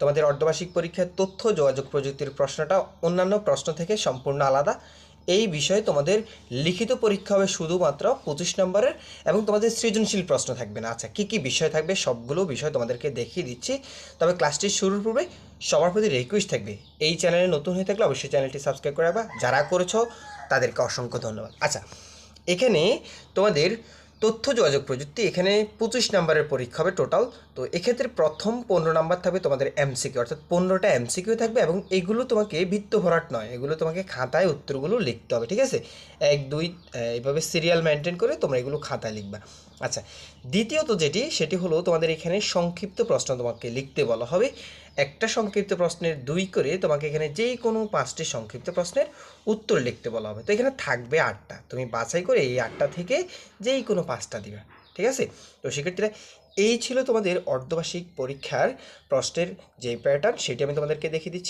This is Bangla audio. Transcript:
তোমাদের অর্ধবার্ষিক পরীক্ষার তথ্য, যোগাযোগ প্রযুক্তির প্রশ্নটা অন্যান্য প্রশ্ন থেকে সম্পূর্ণ আলাদা। এই বিষয়ে তোমাদের লিখিত পরীক্ষা হবে শুধুমাত্র পঁচিশ নম্বরের এবং তোমাদের সৃজনশীল প্রশ্ন থাকবে না। আচ্ছা কী কী বিষয় থাকবে? সবগুলো বিষয় তোমাদেরকে দেখিয়ে দিচ্ছি। তবে ক্লাসটি শুরুর পূর্বে সবার প্রতি রিকোয়েস্ট থাকবে, এই চ্যানেলে নতুন হয়ে থাকলে অবশ্যই চ্যানেলটি সাবস্ক্রাইব করে যারা করেছ, তাদেরকে অসংখ্য ধন্যবাদ। আচ্ছা এখানে তোমাদের তথ্য যোগাযোগ প্রযুক্তি, এখানে পঁচিশ নাম্বারের পরীক্ষা হবে টোটাল তো এক্ষেত্রে প্রথম পনেরো নাম্বার থাকবে তোমাদের এমসিকিউ অর্থাৎ পনেরোটা এমসিকিউ থাকবে এবং এগুলো তোমাকে বৃত্ত ভরাট নয়, এগুলো তোমাকে খাতায় উত্তরগুলো লিখতে হবে, ঠিক আছে? এক, দুই এইভাবে সিরিয়াল মেনটেন করে তোমরা এগুলো খাতায় লিখবা। আচ্ছা দ্বিতীয়ত যেটি, সেটি হলো তোমাদের এখানে সংক্ষিপ্ত প্রশ্ন তোমাকে লিখতে বলা হবে। একটা সংক্ষিপ্ত প্রশ্নের দুই করে তোমাকে এখানে যেই কোনো পাঁচটি সংক্ষিপ্ত প্রশ্নের উত্তর লিখতে বলা হবে। তো এখানে থাকবে আটটা। তুমি বাছাই করে এই আটটা থেকে যেই কোনো পাঁচটা দিবে। ঠিক আছে? তো সেক্ষেত্রে এই ছিল তোমাদের অর্ধবার্ষিক পরীক্ষার প্রশ্নের যে প্যাটার্ন সেটি আমি তোমাদেরকে দেখিয়ে দিচ্ছি।